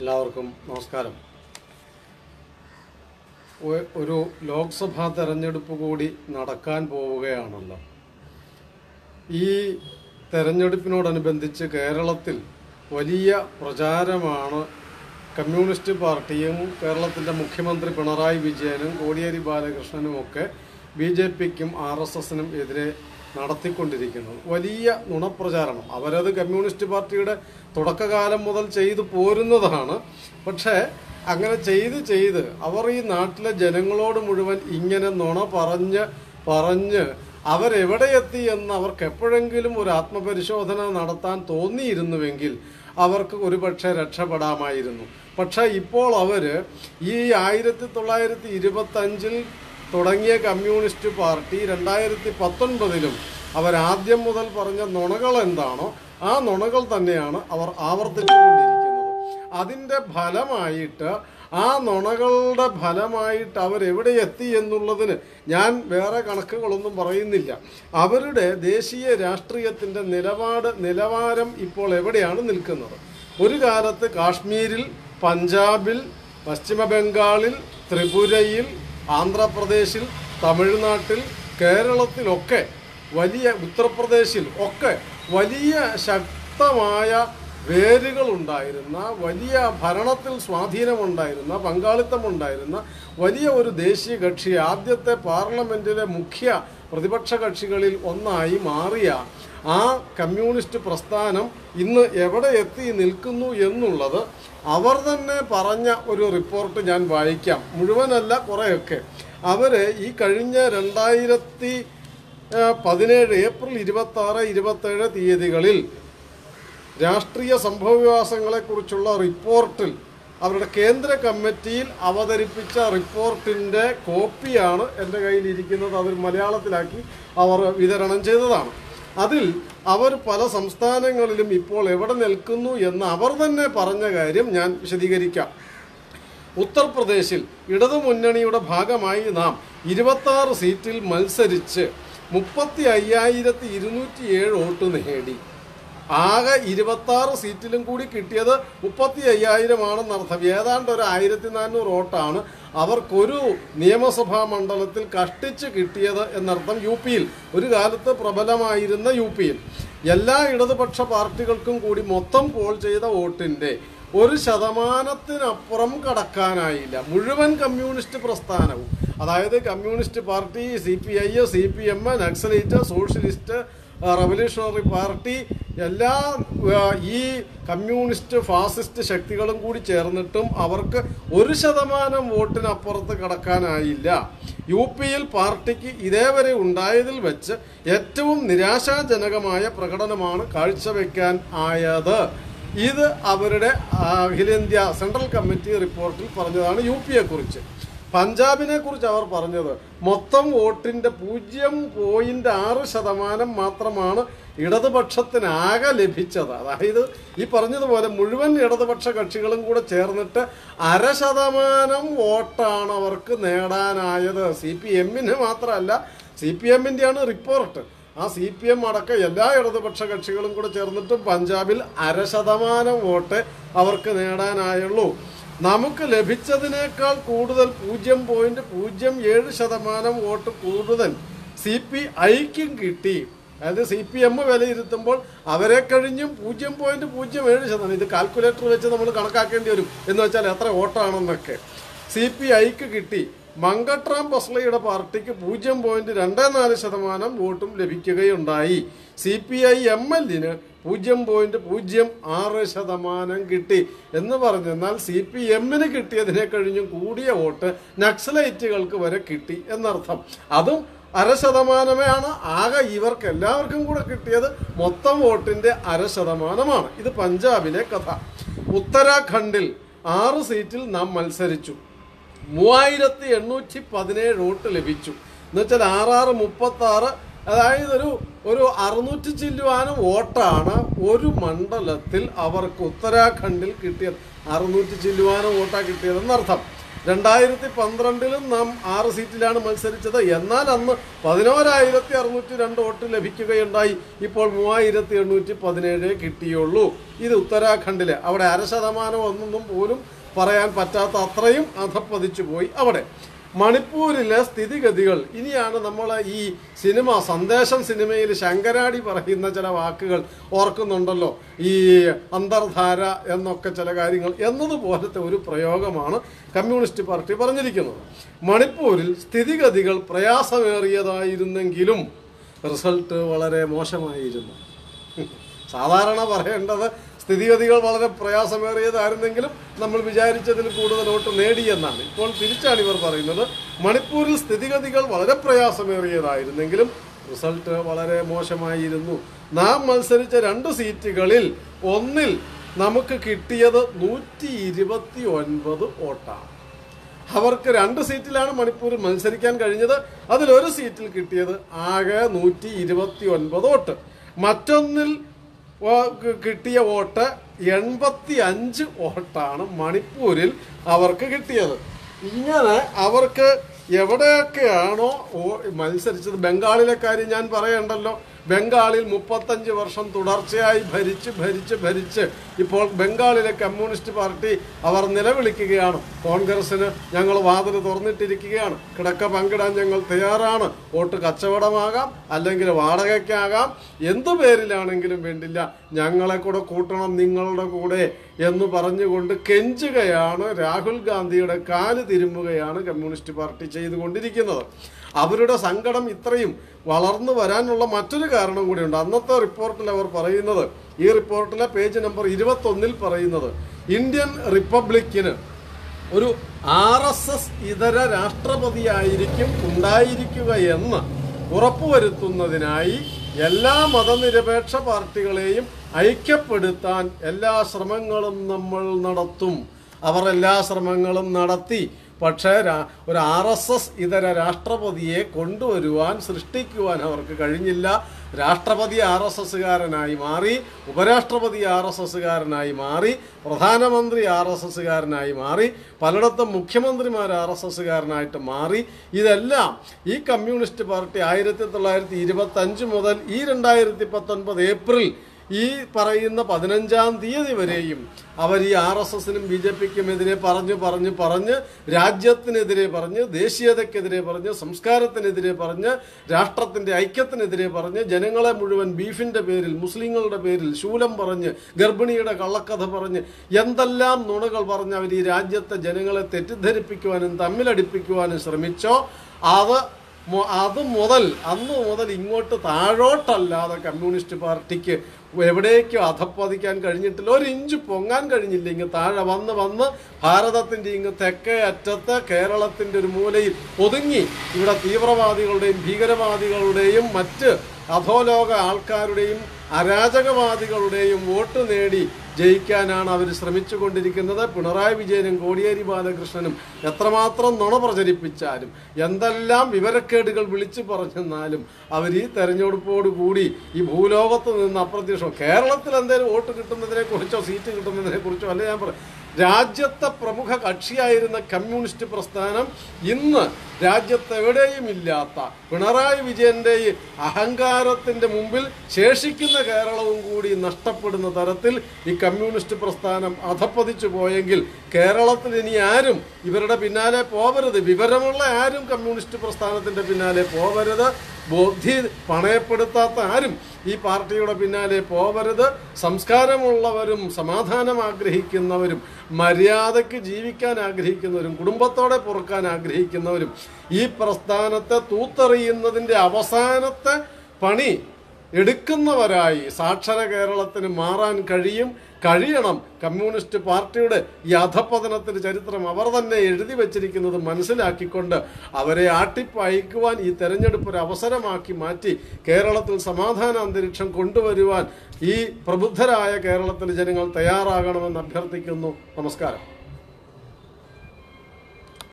എല്ലാവർക്കും നമസ്കാരം. ഒരു ലോക്സഭാ തെരഞ്ഞെടുപ്പ് കൂടി നടക്കാൻ പോവുകയാണല്ലോ. ഈ തെരഞ്ഞെടുപ്പിനോടനുബന്ധിച്ച് കേരളത്തിൽ വലിയ പ്രചാരമാണ് കമ്മ്യൂണിസ്റ്റ് പാർട്ടിയും കേരളത്തിന്റെ മുഖ്യമന്ത്രി പിണറായി വിജയനും കോടിയേരി ബാലകൃഷ്ണനുമൊക്കെ ബി ജെ പിക്കും ആർ എസ് എസിനും എതിരെ നടത്തിക്കൊണ്ടിരിക്കുന്നത് വലിയ നുണപ്രചാരണം. അവരത് കമ്മ്യൂണിസ്റ്റ് പാർട്ടിയുടെ തുടക്കകാലം മുതൽ ചെയ്തു പോരുന്നതാണ്. പക്ഷേ അങ്ങനെ ചെയ്ത് ചെയ്ത് അവർ ഈ നാട്ടിലെ ജനങ്ങളോട് മുഴുവൻ ഇങ്ങനെ നുണ പറഞ്ഞ് പറഞ്ഞ് അവരെവിടെ എത്തി എന്ന് അവർക്ക് എപ്പോഴെങ്കിലും ഒരു ആത്മപരിശോധന നടത്താൻ തോന്നിയിരുന്നുവെങ്കിൽ അവർക്ക് ഒരുപക്ഷെ രക്ഷപ്പെടാമായിരുന്നു. പക്ഷേ ഇപ്പോൾ അവർ ഈ ആയിരത്തി തൊള്ളായിരത്തി ഇരുപത്തി അഞ്ചിൽ തുടങ്ങിയ കമ്മ്യൂണിസ്റ്റ് പാർട്ടി രണ്ടായിരത്തി പത്തൊൻപതിലും അവരാദ്യം മുതൽ പറഞ്ഞ നുണകൾ എന്താണോ ആ നുണകൾ തന്നെയാണ് അവർ ആവർത്തിച്ചുകൊണ്ടിരിക്കുന്നത്. അതിന്റെ ഫലമായിട്ട് ആ നുണകളുടെ ഫലമായിട്ട് അവരെവിടെ എത്തി എന്നുള്ളതിന് ഞാൻ വേറെ കണക്കുകളൊന്നും പറയുന്നില്ല. അവരുടെ ദേശീയ രാഷ്ട്രീയത്തിന്റെ നിലപാട് നിലവാരം ഇപ്പോൾ എവിടെയാണ് നിൽക്കുന്നത്? ഒരു കാലത്ത് കാശ്മീരിൽ പഞ്ചാബിൽ പശ്ചിമ ബംഗാളിൽ ത്രിപുരയിൽ ആന്ധ്രാപ്രദേശിൽ തമിഴ്നാട്ടിൽ കേരളത്തിലൊക്കെ വലിയ ഉത്തർപ്രദേശിൽ ഒക്കെ വലിയ ശക്തമായ വേരുകളുണ്ടായിരുന്ന വലിയ ഭരണത്തിൽ സ്വാധീനമുണ്ടായിരുന്ന പങ്കാളിത്തമുണ്ടായിരുന്ന വലിയ ഒരു ദേശീയ കക്ഷി ആദ്യത്തെ പാർലമെന്റിലെ മുഖ്യ പ്രതിപക്ഷ കക്ഷികളിൽ ഒന്നായി മാറിയ ആ കമ്മ്യൂണിസ്റ്റ് പ്രസ്ഥാനം ഇന്ന് എവിടെ എത്തി നിൽക്കുന്നു എന്നുള്ളത് അവർ തന്നെ പറഞ്ഞ ഒരു റിപ്പോർട്ട് ഞാൻ വായിക്കാം. മുഴുവനല്ല കുറേയൊക്കെ. അവർ ഈ കഴിഞ്ഞ രണ്ടായിരത്തി പതിനേഴ് ഏപ്രിൽ ഇരുപത്തി ആറ് ഇരുപത്തേഴ് തീയതികളിൽ രാഷ്ട്രീയ സംഭവവികാസങ്ങളെക്കുറിച്ചുള്ള റിപ്പോർട്ടിൽ അവരുടെ കേന്ദ്ര കമ്മിറ്റിയിൽ അവതരിപ്പിച്ച റിപ്പോർട്ടിന്റെ കോപ്പിയാണ് എന്റെ കയ്യിലിരിക്കുന്നത്. അവർ മലയാളത്തിലാക്കി അവർ വിതരണം ചെയ്തതാണ്. അതിൽ അവർ പല സംസ്ഥാനങ്ങളിലും ഇപ്പോൾ എവിടെ നിൽക്കുന്നു എന്ന് അവർ തന്നെ പറഞ്ഞ കാര്യം ഞാൻ വിശദീകരിക്കാം. ഉത്തർപ്രദേശിൽ ഇടതുമുന്നണിയുടെ ഭാഗമായി നാം ഇരുപത്തി സീറ്റിൽ മത്സരിച്ച് മുപ്പത്തി അയ്യായിരത്തി ഇരുന്നൂറ്റി ഏഴ് വോട്ട് നേടി. ആകെ ഇരുപത്തി ആറ് സീറ്റിലും കൂടി കിട്ടിയത് മുപ്പത്തി അയ്യായിരമാണെന്നർത്ഥം ഏതാണ്ട് ഒരു ആയിരത്തി നാനൂറ് വോട്ടാണ് അവർക്കൊരു നിയമസഭാ മണ്ഡലത്തിൽ കഷ്ടിച്ച് കിട്ടിയത് എന്നർത്ഥം യു പിയിൽ. ഒരു കാലത്ത് പ്രബലമായിരുന്ന യു പിയിൽ. എല്ലാ ഇടതുപക്ഷ പാർട്ടികൾക്കും കൂടി മൊത്തം പോൾ ചെയ്ത വോട്ടിന്റെ ഒരു ശതമാനത്തിനപ്പുറം കടക്കാനായില്ല. മുഴുവൻ കമ്മ്യൂണിസ്റ്റ് പ്രസ്ഥാനവും. അതായത് communist party C P I C P M Naxalite socialist revolutionary party എല്ലാ ഈ കമ്മ്യൂണിസ്റ്റ് ഫാസിസ്റ്റ് ശക്തികളും കൂടി ചേർന്നിട്ടും അവർക്ക് ഒരു ശതമാനം വോട്ടിനപ്പുറത്ത് കടക്കാനായില്ല. യു പിയിൽ പാർട്ടിക്ക് ഇതേവരെ ഉണ്ടായതിൽ വെച്ച് ഏറ്റവും നിരാശാജനകമായ പ്രകടനമാണ് കാഴ്ചവെക്കാൻ ആയത്. ഇത് അവരുടെ അഖിലേന്ത്യാ സെൻട്രൽ കമ്മിറ്റി റിപ്പോർട്ടിൽ പറഞ്ഞതാണ് യു പിയെ കുറിച്ച് പഞ്ചാബിനെ കുറിച്ച് അവർ പറഞ്ഞത് മൊത്തം വോട്ടിന്റെ പൂജ്യം പോയിന്റ് ആറ് ശതമാനം മാത്രമാണ് ഇടതുപക്ഷത്തിനാകെ ലഭിച്ചത്. അതായത് ഈ പറഞ്ഞതുപോലെ മുഴുവൻ ഇടതുപക്ഷ കക്ഷികളും കൂടെ ചേർന്നിട്ട് അര ശതമാനം വോട്ടാണ് അവർക്ക് നേടാനായത്. സി പി എമ്മിന് മാത്രമല്ല സി പി എമ്മിന്റെയാണ് റിപ്പോർട്ട്. ആ സി പി എം അടക്കം എല്ലാ ഇടതുപക്ഷ കക്ഷികളും കൂടെ ചേർന്നിട്ടും പഞ്ചാബിൽ അര ശതമാനം വോട്ട് അവർക്ക് നേടാനായുള്ളൂ. നമുക്ക് ലഭിച്ചതിനേക്കാൾ കൂടുതൽ പൂജ്യം പോയിന്റ് പൂജ്യം ഏഴ് ശതമാനം വോട്ട് കൂടുതൽ സി പി ഐക്കും കിട്ടി. അതായത് സി പി എം വിലയിരുത്തുമ്പോൾ അവരെ കഴിഞ്ഞും പൂജ്യം പോയിന്റ് പൂജ്യം ഏഴ് ശതമാനം. ഇത് കാൽക്കുലേറ്റർ വെച്ച് നമ്മൾ കണക്കാക്കേണ്ടി വരും. എന്ന് വെച്ചാൽ എത്ര വോട്ടാണെന്നൊക്കെ. സി പി ഐക്ക് കിട്ടി. മങ്കട്രാം ബസ്ലയുടെ പാർട്ടിക്ക് പൂജ്യം പോയിന്റ് രണ്ട് നാല് ശതമാനം വോട്ടും ലഭിക്കുകയുണ്ടായി. സി പി ഐ എം എല്ലിന് പൂജ്യം പോയിന്റ് പൂജ്യം ആറ് ശതമാനം കിട്ടി എന്ന് പറഞ്ഞെന്നാൽ സി പി എമ്മിന് കിട്ടിയതിനെ കഴിഞ്ഞും കൂടിയ വോട്ട് നക്സലൈറ്റുകൾക്ക് വരെ കിട്ടി എന്നർത്ഥം. അതും അര ശതമാനമാണ് ആകെ ഇവർക്ക് എല്ലാവർക്കും കൂടെ കിട്ടിയത് മൊത്തം വോട്ടിന്റെ അര ശതമാനമാണ്. ഇത് പഞ്ചാബിലെ കഥ. ഉത്തരാഖണ്ഡിൽ ആറ് സീറ്റിൽ നാം മത്സരിച്ചു. മൂവായിരത്തി എണ്ണൂറ്റി പതിനേഴ് വോട്ട് ലഭിച്ചു. എന്നുവെച്ചാൽ ആറാറ് മുപ്പത്തി ആറ് അതായത് ഒരു ഒരു അറുന്നൂറ്റി ചില്ലുവാനും വോട്ടാണ് ഒരു മണ്ഡലത്തിൽ അവർക്ക് ഉത്തരാഖണ്ഡിൽ കിട്ടിയത്. അറുന്നൂറ്റി ചില്ലുവാനും വോട്ടാ കിട്ടിയതെന്നർത്ഥം രണ്ടായിരത്തി പന്ത്രണ്ടിലും നാം ആറ് സീറ്റിലാണ് മത്സരിച്ചത്. എന്നാൽ അന്ന് പതിനോരായിരത്തി അറുന്നൂറ്റി രണ്ട് വോട്ട് ലഭിക്കുകയുണ്ടായി. ഇപ്പോൾ മൂവായിരത്തി എണ്ണൂറ്റി പതിനേഴ് കിട്ടിയുള്ളൂ. ഇത് ഉത്തരാഖണ്ഡിലെ. അവിടെ അര ശതമാനം ഒന്നും പോലും പറയാൻ പറ്റാത്ത അത്രയും അധപ്പതിച്ചു പോയി അവിടെ. മണിപ്പൂരിലെ സ്ഥിതിഗതികൾ. ഇനിയാണ് നമ്മൾ ഈ സിനിമ സന്ദേശം സിനിമയിൽ ശങ്കരാടി പറയുന്ന ചില വാക്കുകൾ ഓർക്കുന്നുണ്ടല്ലോ. ഈ അന്തർധാര എന്നൊക്കെ ചില കാര്യങ്ങൾ എന്നതുപോലത്തെ ഒരു പ്രയോഗമാണ് കമ്മ്യൂണിസ്റ്റ് പാർട്ടി പറഞ്ഞിരിക്കുന്നത്. മണിപ്പൂരിൽ സ്ഥിതിഗതികൾ പ്രയാസമേറിയതായിരുന്നെങ്കിലും റിസൾട്ട് വളരെ മോശമായിരുന്നു. സാധാരണ പറയേണ്ടത് സ്ഥിതിഗതികൾ വളരെ പ്രയാസമേറിയതായിരുന്നെങ്കിലും നമ്മൾ വിചാരിച്ചതിൽ കൂടുതൽ വോട്ട് നേടിയെന്നാണ് ഇപ്പോൾ തിരിച്ചാണ് ഇവർ പറയുന്നത്. മണിപ്പൂരിൽ സ്ഥിതിഗതികൾ വളരെ പ്രയാസമേറിയതായിരുന്നെങ്കിലും റിസൾട്ട് വളരെ മോശമായിരുന്നു. നാം മത്സരിച്ച രണ്ട് സീറ്റുകളിൽ ഒന്നിൽ നമുക്ക് കിട്ടിയത് നൂറ്റി ഇരുപത്തി ഒൻപത് വോട്ടാണ്. അവർക്ക് രണ്ട് സീറ്റിലാണ് മണിപ്പൂരിൽ മത്സരിക്കാൻ കഴിഞ്ഞത്. അതിലൊരു സീറ്റിൽ കിട്ടിയത് ആകെ നൂറ്റി ഇരുപത്തി ഒൻപത് വോട്ട്. മറ്റൊന്നിൽ കിട്ടിയ വോട്ട് എൺപത്തി അഞ്ച് വോട്ടാണ് മണിപ്പൂരിൽ അവർക്ക് കിട്ടിയത്. ഇങ്ങനെ അവർക്ക് എവിടെയൊക്കെയാണോ മത്സരിച്ചത്. ബംഗാളിലെ കാര്യം ഞാൻ പറയണ്ടല്ലോ. ബംഗാളിൽ മുപ്പത്തഞ്ച് വർഷം തുടർച്ചയായി ഭരിച്ച് ഭരിച്ച് ഭരിച്ച് ഇപ്പോൾ ബംഗാളിലെ കമ്മ്യൂണിസ്റ്റ് പാർട്ടി അവർ നിലവിളിക്കുകയാണ്. കോൺഗ്രസിന് ഞങ്ങൾ വാതിൽ തുറന്നിട്ടിരിക്കുകയാണ്. കിടക്ക പങ്കിടാൻ ഞങ്ങൾ തയ്യാറാണ്. വോട്ട് കച്ചവടമാകാം അല്ലെങ്കിൽ വാടകയ്ക്കാകാം. എന്തു പേരിലാണെങ്കിലും വേണ്ടില്ല. ഞങ്ങളെ കൂടെ കൂട്ടണം നിങ്ങളുടെ കൂടെ എന്ന് പറഞ്ഞുകൊണ്ട് കെഞ്ചുകയാണ് രാഹുൽ ഗാന്ധിയുടെ കാൽ തിരുമ്പുകയാണ് കമ്മ്യൂണിസ്റ്റ് പാർട്ടി ചെയ്തുകൊണ്ടിരിക്കുന്നത്. അവരുടെ സങ്കടം ഇത്രയും വളർന്നു വരാനുള്ള മറ്റൊരു കാരണം കൂടിയുണ്ട്. അന്നത്തെ റിപ്പോർട്ടിൽ അവർ പറയുന്നത് ഈ റിപ്പോർട്ടിലെ പേജ് നമ്പർ ഇരുപത്തൊന്നിൽ പറയുന്നത് ഇന്ത്യൻ റിപ്പബ്ലിക്കിന് ഒരു ആർ എസ് എസ് ഇതര രാഷ്ട്രപതിയായിരിക്കും ഉണ്ടായിരിക്കുക എന്ന് ഉറപ്പുവരുത്തുന്നതിനായി എല്ലാ മതനിരപേക്ഷ പാർട്ടികളെയും ഐക്യപ്പെടുത്താൻ എല്ലാ ശ്രമങ്ങളും നമ്മൾ നടത്തും. അവർ എല്ലാ ശ്രമങ്ങളും നടത്തി. പക്ഷേ ഒരു ആർ എസ് എസ് ഇതര രാഷ്ട്രപതിയെ കൊണ്ടുവരുവാൻ സൃഷ്ടിക്കുവാൻ അവർക്ക് കഴിഞ്ഞില്ല. രാഷ്ട്രപതി ആർ എസ് എസ്സുകാരനായി മാറി ഉപരാഷ്ട്രപതി ആർ എസ് എസ്സുകാരനായി മാറി പ്രധാനമന്ത്രി ആർ എസ് എസ്സുകാരനായി മാറി പലയിടത്തും മുഖ്യമന്ത്രിമാർ ആർ എസ് എസ്സുകാരനായിട്ട് മാറി. ഇതെല്ലാം ഈ കമ്മ്യൂണിസ്റ്റ് പാർട്ടി ആയിരത്തി തൊള്ളായിരത്തി ഇരുപത്തഞ്ച് മുതൽ ഈ രണ്ടായിരത്തി പത്തൊൻപത് ഏപ്രിൽ ഈ പറയുന്ന പതിനഞ്ചാം തീയതി വരെയും അവർ ഈ ആർ എസ് എസിനും ബി ജെ പിക്കും എതിരെ പറഞ്ഞു പറഞ്ഞ് പറഞ്ഞ് രാജ്യത്തിനെതിരെ പറഞ്ഞ് ദേശീയതയ്ക്കെതിരെ പറഞ്ഞ് സംസ്കാരത്തിനെതിരെ പറഞ്ഞ് രാഷ്ട്രത്തിന്റെ ഐക്യത്തിനെതിരെ പറഞ്ഞ് ജനങ്ങളെ മുഴുവൻ ബീഫിന്റെ പേരിൽ മുസ്ലിങ്ങളുടെ പേരിൽ ശൂലം പറഞ്ഞ് ഗർഭിണിയുടെ കള്ളക്കഥ പറഞ്ഞ് എന്തെല്ലാം നുണകൾ പറഞ്ഞ് അവർ ഈ രാജ്യത്തെ ജനങ്ങളെ തെറ്റിദ്ധരിപ്പിക്കുവാനും തമ്മിലടിപ്പിക്കുവാനും ശ്രമിച്ചോ അത് അത് മുതൽ അന്ന് മുതൽ ഇങ്ങോട്ട് താഴോട്ടല്ലാതെ കമ്മ്യൂണിസ്റ്റ് പാർട്ടിക്ക് എവിടേക്കും അധപ്പതിക്കാൻ കഴിഞ്ഞിട്ടില്ല. ഒരു ഇഞ്ച് പൊങ്ങാൻ കഴിഞ്ഞില്ല. ഇങ്ങ് താഴെ വന്ന് വന്ന് ഭാരതത്തിന്റെ ഇങ്ങ് തെക്കേ അറ്റത്ത് കേരളത്തിന്റെ ഒരു മൂലയിൽ ഒതുങ്ങി ഇവിടെ തീവ്രവാദികളുടെയും ഭീകരവാദികളുടെയും മറ്റ് അധോലോക ആൾക്കാരുടെയും അരാജകവാദികളുടെയും വോട്ട് നേടി ജയിക്കാനാണ് അവർ ശ്രമിച്ചുകൊണ്ടിരിക്കുന്നത്. പിണറായി വിജയനും കോടിയേരി ബാലകൃഷ്ണനും എത്രമാത്രം നുണ പ്രചരിപ്പിച്ചാലും എന്തെല്ലാം വിവരക്കേടുകൾ വിളിച്ചു പറഞ്ഞെന്നാലും അവർ ഈ കൂടി ഈ ഭൂലോകത്ത് നിന്ന് അപ്രത്യക്ഷം. കേരളത്തിൽ എന്തെങ്കിലും വോട്ട് കിട്ടുന്നതിനെക്കുറിച്ചോ സീറ്റ് കിട്ടുന്നതിനെക്കുറിച്ചോ അല്ല ഞാൻ പറയാം രാജ്യത്തെ പ്രമുഖ കക്ഷിയായിരുന്ന കമ്മ്യൂണിസ്റ്റ് പ്രസ്ഥാനം ഇന്ന് രാജ്യത്തെവിടെയും ഇല്ലാത്ത പിണറായി വിജയന്റെ അഹങ്കാരത്തിന്റെ മുമ്പിൽ ശേഷിക്കുന്ന കേരളവും കൂടി നഷ്ടപ്പെടുന്ന തരത്തിൽ ഈ കമ്മ്യൂണിസ്റ്റ് പ്രസ്ഥാനം അധപ്പതിച്ചു പോയെങ്കിൽ കേരളത്തിൽ ഇനി ആരും ഇവരുടെ പിന്നാലെ പോവരുത്. വിവരമുള്ള ആരും കമ്മ്യൂണിസ്റ്റ് പ്രസ്ഥാനത്തിന്റെ പിന്നാലെ പോവരുത്. ബുദ്ധി പണയപ്പെടുത്താത്ത ആരും ഈ പാർട്ടിയുടെ പിന്നാലെ പോവരുത്. സംസ്കാരമുള്ളവരും സമാധാനം ആഗ്രഹിക്കുന്നവരും മര്യാദയ്ക്ക് ജീവിക്കാൻ ആഗ്രഹിക്കുന്നവരും കുടുംബത്തോടെ പുറക്കാൻ ആഗ്രഹിക്കുന്നവരും ഈ പ്രസ്ഥാനത്തെ തൂത്തെറിയുന്നതിന്റെ അവസാനത്തെ പണി എടുക്കുന്നവരായി സാക്ഷര കേരളത്തിന് മാറാൻ കഴിയും കഴിയണം. കമ്മ്യൂണിസ്റ്റ് പാർട്ടിയുടെ ഈ അധപതനത്തിന് ചരിത്രം അവർ തന്നെ എഴുതി വച്ചിരിക്കുന്നത് മനസ്സിലാക്കിക്കൊണ്ട് അവരെ ആട്ടിപ്പയക്കുവാൻ ഈ തെരഞ്ഞെടുപ്പ് ഒരു അവസരമാക്കി മാറ്റി കേരളത്തിൽ സമാധാന അന്തരീക്ഷം കൊണ്ടുവരുവാൻ ഈ പ്രബുദ്ധരായ കേരളത്തിലെ ജനങ്ങൾ തയ്യാറാകണമെന്ന് അഭ്യർത്ഥിക്കുന്നു. നമസ്കാരം.